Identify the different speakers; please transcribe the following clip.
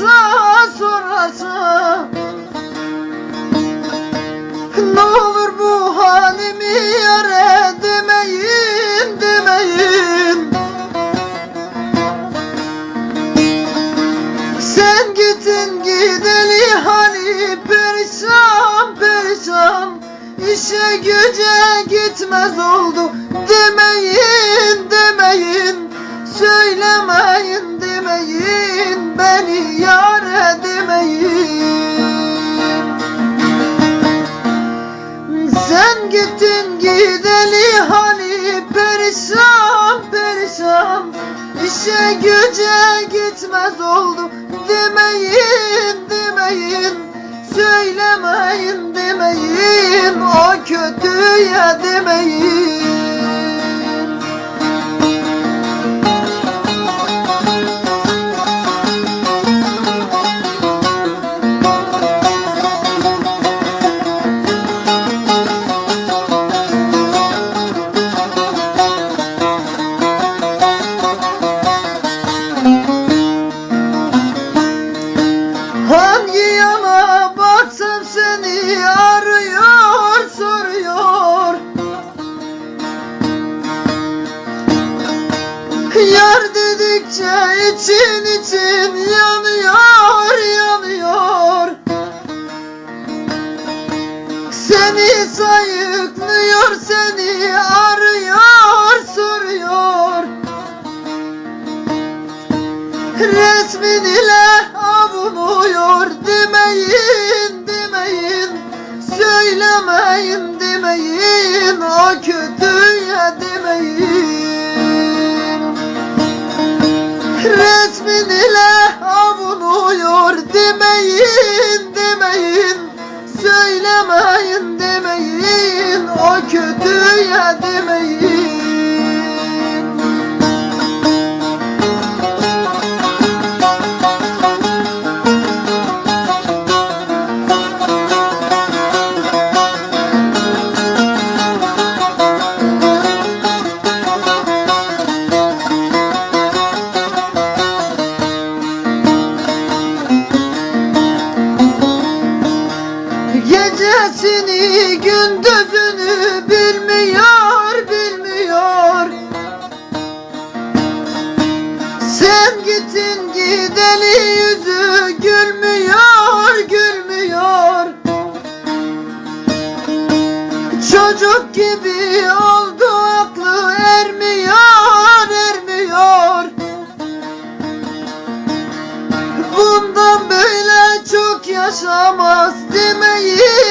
Speaker 1: sorası sorası Ne olur bu halimi yare demeyin demeyin. Sen gittin gideli hali perişan perişan. İşe güce gitmez oldu demeyin demeyin. Söyleme Gittin gideli hani perişan perişan. İşe güce gitmez oldu Demeyin demeyin. Söylemeyin demeyin. O kötüye demeyin Yar dedikçe için için yanıyor yanıyor. Seni sayıklıyor seni arıyor soruyor. Resmin ile avunuyor demeyin demeyin. Söylemeyin demeyin o kötüye kötüye demeyin Gecesini gündüzünü bilmiyor bilmiyor. Sen gittin gideli yüzü gülmüyor gülmüyor. Çocuk gibi oldu aklı ermiyor ermiyor. Bundan böyle çok yaşamaz demeyin